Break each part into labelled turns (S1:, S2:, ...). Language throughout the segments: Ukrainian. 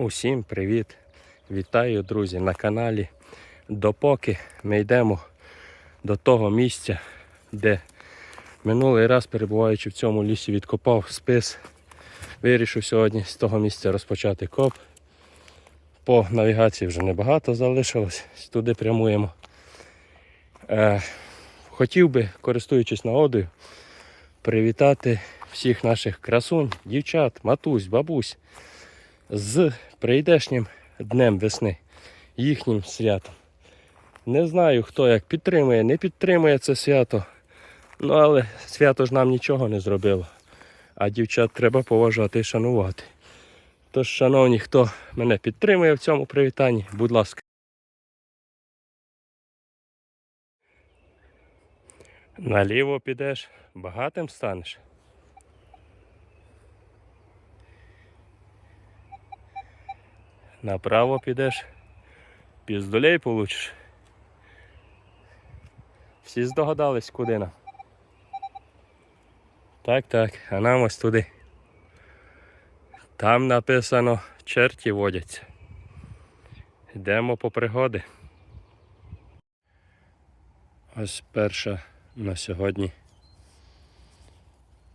S1: Усім привіт! Вітаю, друзі, на каналі. Допоки ми йдемо до того місця, де минулий раз, перебуваючи в цьому лісі, відкопав спис. Вирішив сьогодні з того місця розпочати коп. По навігації вже небагато залишилось, туди прямуємо. Е, хотів би, користуючись нагодою, привітати всіх наших красунь, дівчат, матусь, бабусь з прийдешнім днем весни, їхнім святом. Не знаю, хто як підтримує, не підтримує це свято. Ну, але свято ж нам нічого не зробило. А дівчат треба поважати і шанувати. Тож, шановні, хто мене підтримує в цьому привітанні, будь ласка. Наліво підеш, багатим станеш. Направо підеш, піздолей получиш. Всі здогадались, куди нам. Так, так, а нам ось туди. Там написано черті водяться. Йдемо по пригоди. Ось перша на сьогодні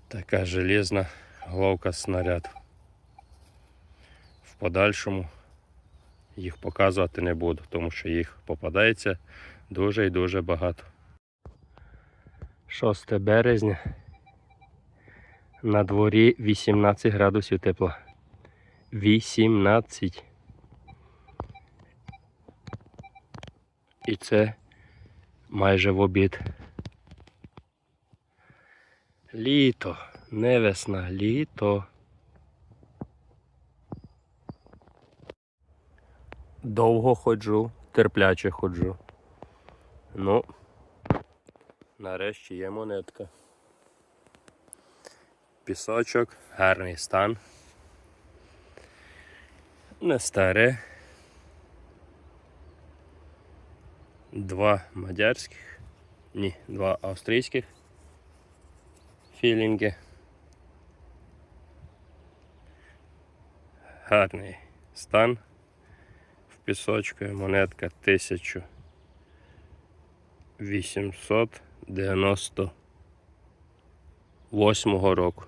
S1: така желізна головка снаряду. В подальшому їх показувати не буду, тому що їх попадається дуже і дуже багато. 6 березня. На дворі 18 градусів тепла. 18. І це майже в обід. Літо, не весна, літо. Довго ходжу, терпляче ходжу. Ну, нарешті є монетка. Пісочок, гарний стан. Не старе. Два мадярських, ні, два австрійських філінги. Гарний стан. В пісочку монетка 1898 року.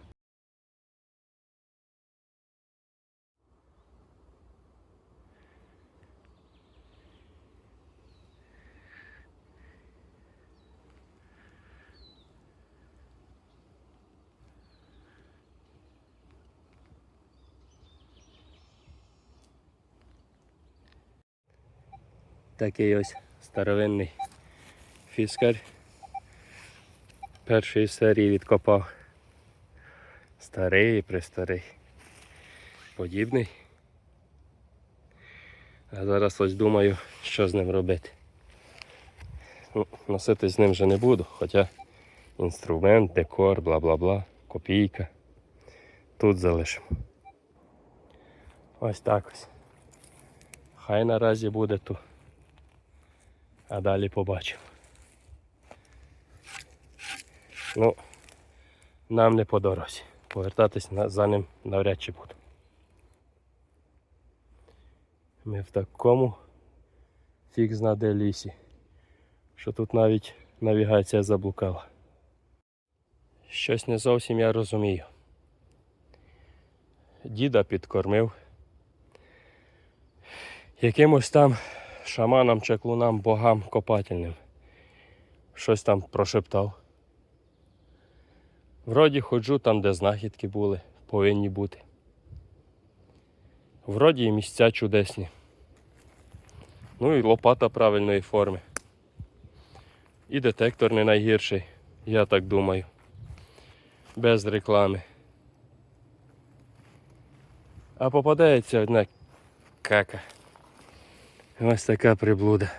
S1: Такий ось старовинний фіскар. Першої серії відкопав. Старий і престарий. Подібний. А зараз ось думаю, що з ним робити. Ну, Носити з ним вже не буду, хоча інструмент, декор, бла бла бла, копійка. Тут залишимо. Ось так ось. Хай наразі буде тут. А далі побачимо. Ну, нам не по дорозі. Повертатись за ним навряд чи буду. Ми в такому фіг знаде лісі, що тут навіть навігація заблукала. Щось не зовсім я розумію. Діда підкормив. Якимось там шаманам, чаклунам, богам копательним. Щось там прошептав. Вроді ходжу там, де знахідки були, повинні бути. Вроді і місця чудесні. Ну і лопата правильної форми. І детектор не найгірший, я так думаю. Без реклами. А попадається одна кака. Ось така приблуда.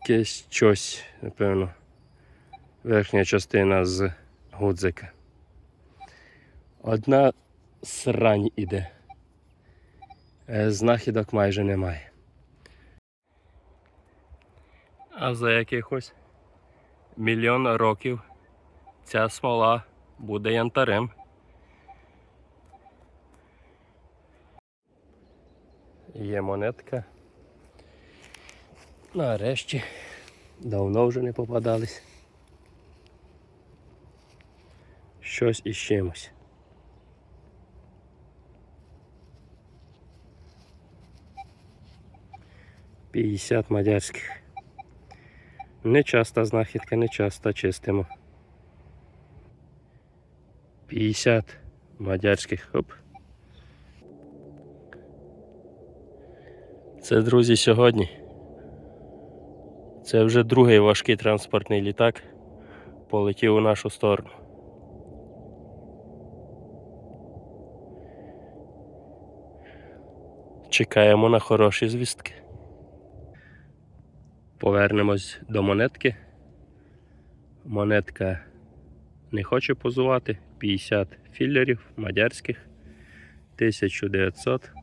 S1: Якесь щось, напевно, верхня частина з гудзика. Одна срань іде. Е, Знахідок майже немає. А за якихось мільйон років ця смола буде янтарем. Є монетка. Нарешті. Давно вже не попадались. Щось із чимось. П'ятдесят мадярських. Не часта знахідка, не часто чистимо. 50 мадярських. Оп. Це, друзі, сьогодні. Це вже другий важкий транспортний літак полетів у нашу сторону. Чекаємо на хороші звістки. Повернемось до монетки. Монетка не хоче позувати. 50 філерів мадярських 1900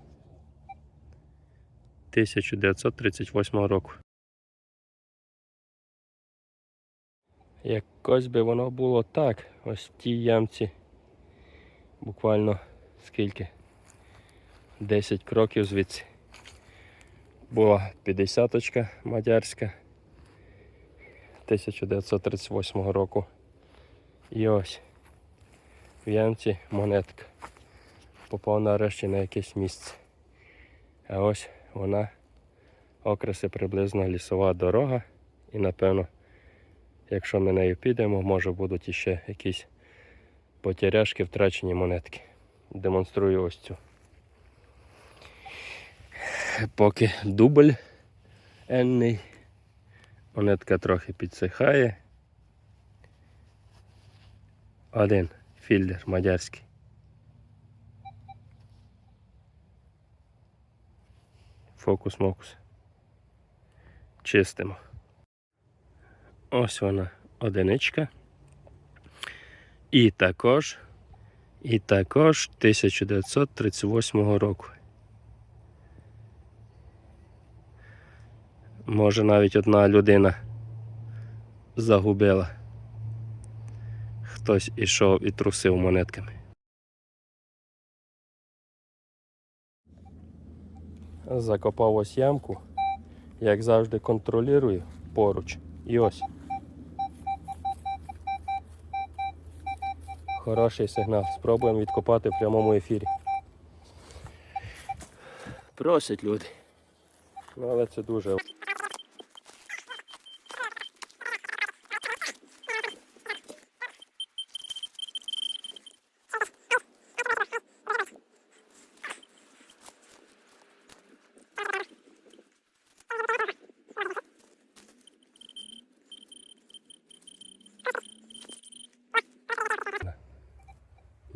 S1: 1938 року. Якось би воно було так, ось в тій ямці. Буквально скільки? 10 кроків звідси. Була 50-очка мадярська 1938 року. І ось в ямці монетка. Попав нарешті на якесь місце. А ось вона окреси приблизно лісова дорога. І напевно, якщо ми нею підемо, може будуть іще якісь потеряшки, втрачені монетки. Демонструю ось цю. Поки дубль енний, монетка трохи підсихає. Один філдер мадярський. Фокус-мокус. Чистимо. Ось вона одиничка. І також, і також 1938 року. Може навіть одна людина загубила. Хтось ішов і трусив монетками. Закопав ось ямку. Як завжди контролюю поруч. І ось. Хороший сигнал. Спробуємо відкопати в прямому ефірі. Просять люди. Ну, але це дуже.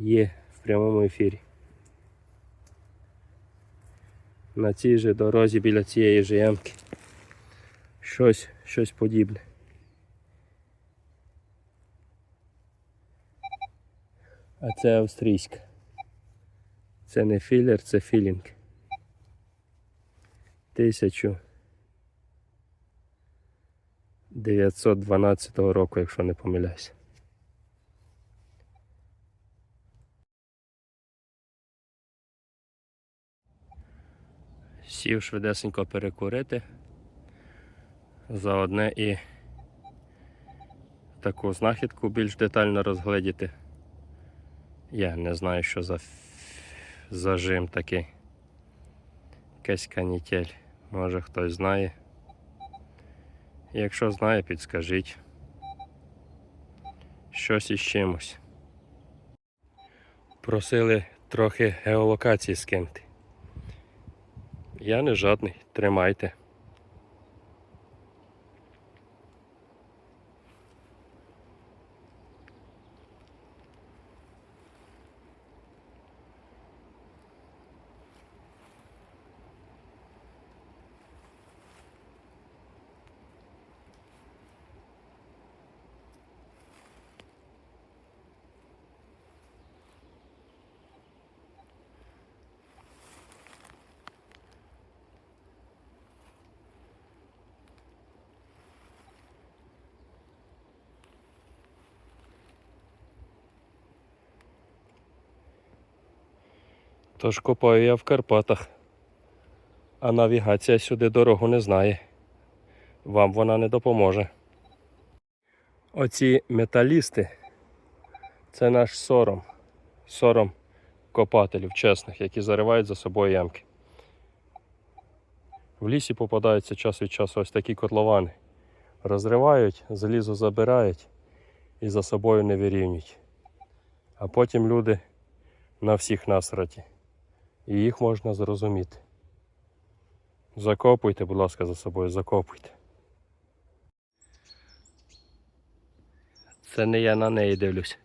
S1: Є в прямому ефірі. На цій же дорозі біля цієї же ямки. Щось, щось подібне. А це австрійська. Це не філер, це філінг. Тисячу 912 року, якщо не помиляюсь. Сів швидесенько перекурити. Заодне і таку знахідку більш детально розгледіти. Я не знаю, що за зажим такий. Якась канітель. Може хтось знає. Якщо знає, підскажіть. Щось із чимось. Просили трохи геолокації скинути. Я не жадний, тримайте. Тож копаю я в Карпатах. А навігація сюди дорогу не знає. Вам вона не допоможе. Оці металісти це наш сором. Сором копателів чесних, які заривають за собою ямки. В лісі попадаються час від часу ось такі котловани. Розривають, залізо забирають і за собою не вирівнюють. А потім люди на всіх насраті. І їх можна зрозуміти. Закопуйте, будь ласка, за собою, закопуйте. Це не я на неї дивлюсь.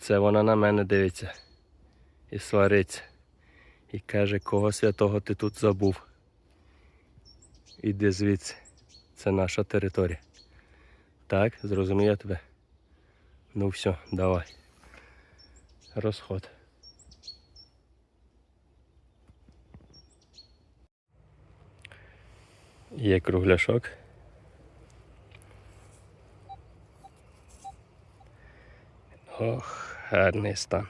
S1: Це вона на мене дивиться і свариться. І каже, кого святого ти тут забув. Іди звідси. Це наша територія. Так, зрозумів я тебе. Ну все, давай. Розход. Є кругляшок. Ох, гарний стан.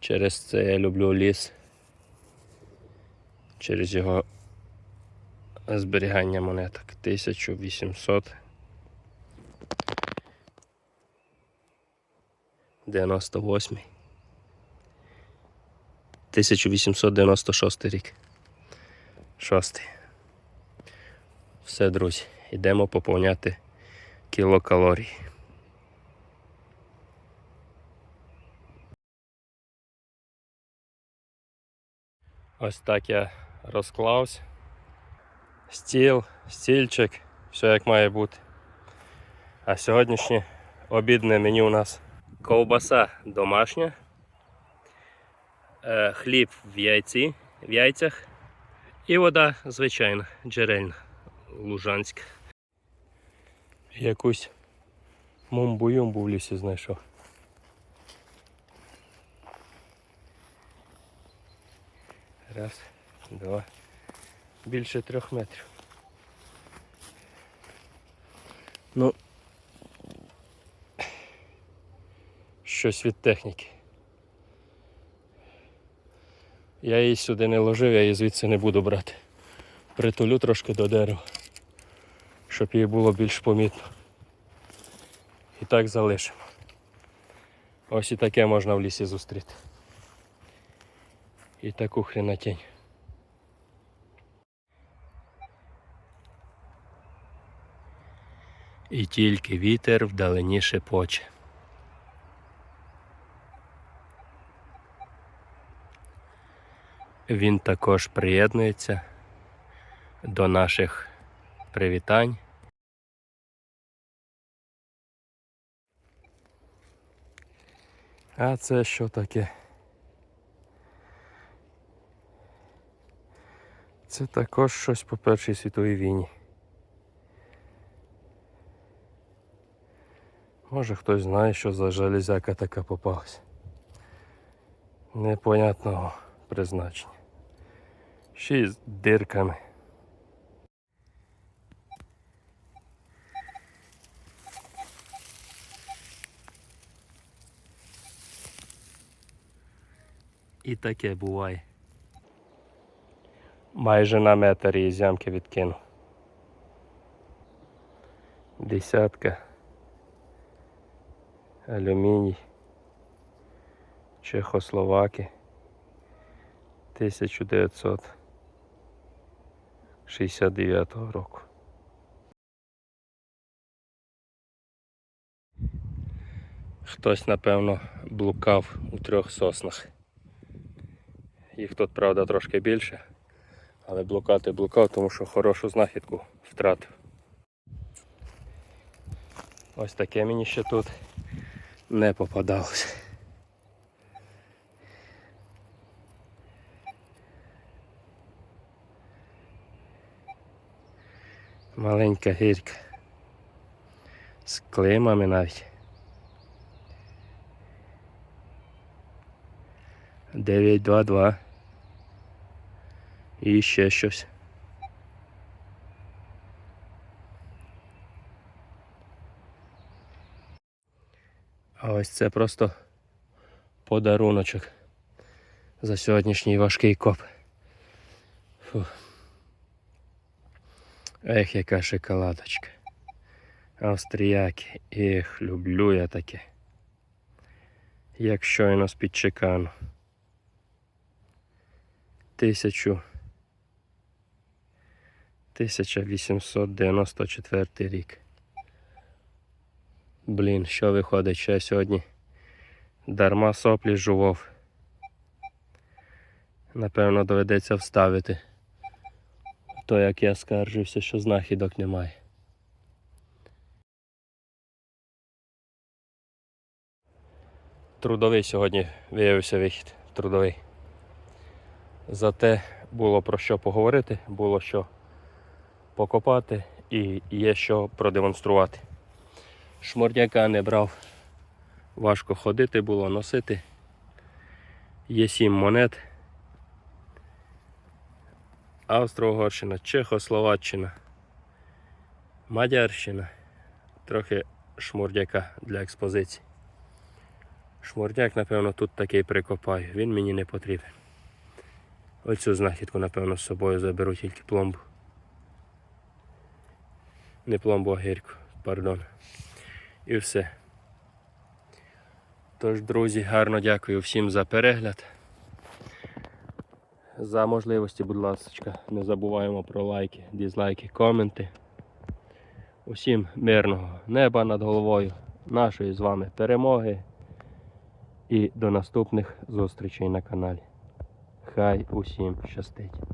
S1: Через це я люблю ліс. Через його зберігання монеток. 1800. 98. 1896 рік. Шостий. Все, друзі, йдемо поповняти кілокалорій. Ось так я розклався. Стіл, стільчик, все як має бути. А сьогоднішнє обідне меню у нас ковбаса домашня, е, хліб в яйці, в яйцях і вода звичайна, джерельна, лужанська. Якусь мумбу-юмбу в лісі знайшов. Раз, два. Більше трьох метрів. Ну. Щось від техніки. Я її сюди не ложив, я її звідси не буду брати. Притулю трошки до дерева, щоб її було більш помітно. І так залишимо. Ось і таке можна в лісі зустріти. І таку хренотень. І тільки вітер вдалині шепоче. Він також приєднується до наших привітань. А це що таке? Це також щось по Першій світовій війні. Може хтось знає, що за железяка така попалась. Непонятного призначення. Ще й з дирками. І таке буває. Майже на метр її з ямки відкинув. Десятка. Алюміній. Чехословаки. 1969 року. Хтось, напевно, блукав у трьох соснах. Їх тут, правда, трошки більше, але блукати блукав, тому що хорошу знахідку втратив. Ось таке мені ще тут не попадалось. Маленька гірка. З клеймами навіть. 922. І ще щось. А ось це просто подаруночок за сьогоднішній важкий коп. Фу. Ех, яка шоколадочка. Австріяки. Ех, люблю я таке. Як щойно з-під чекану. Тисячу. 1894 рік. Блін, що виходить, що я сьогодні дарма соплі жував. Напевно, доведеться вставити. То як я скаржився, що знахідок немає. Трудовий сьогодні виявився вихід. Трудовий. Зате було про що поговорити, було що покопати і є що продемонструвати. Шмордяка не брав. Важко ходити було, носити. Є сім монет. Австро-Угорщина, Чехословаччина, Мадярщина. Трохи шмурдяка для експозиції. Шмурдяк, напевно, тут такий прикопаю. Він мені не потрібен. Оцю знахідку, напевно, з собою заберу тільки пломбу. Не пломбу, а гірку, пардон. І все. Тож, друзі, гарно дякую всім за перегляд. За можливості, будь ласка, не забуваємо про лайки, дізлайки, коменти. Усім мирного неба над головою, нашої з вами перемоги і до наступних зустрічей на каналі. Хай усім щастить!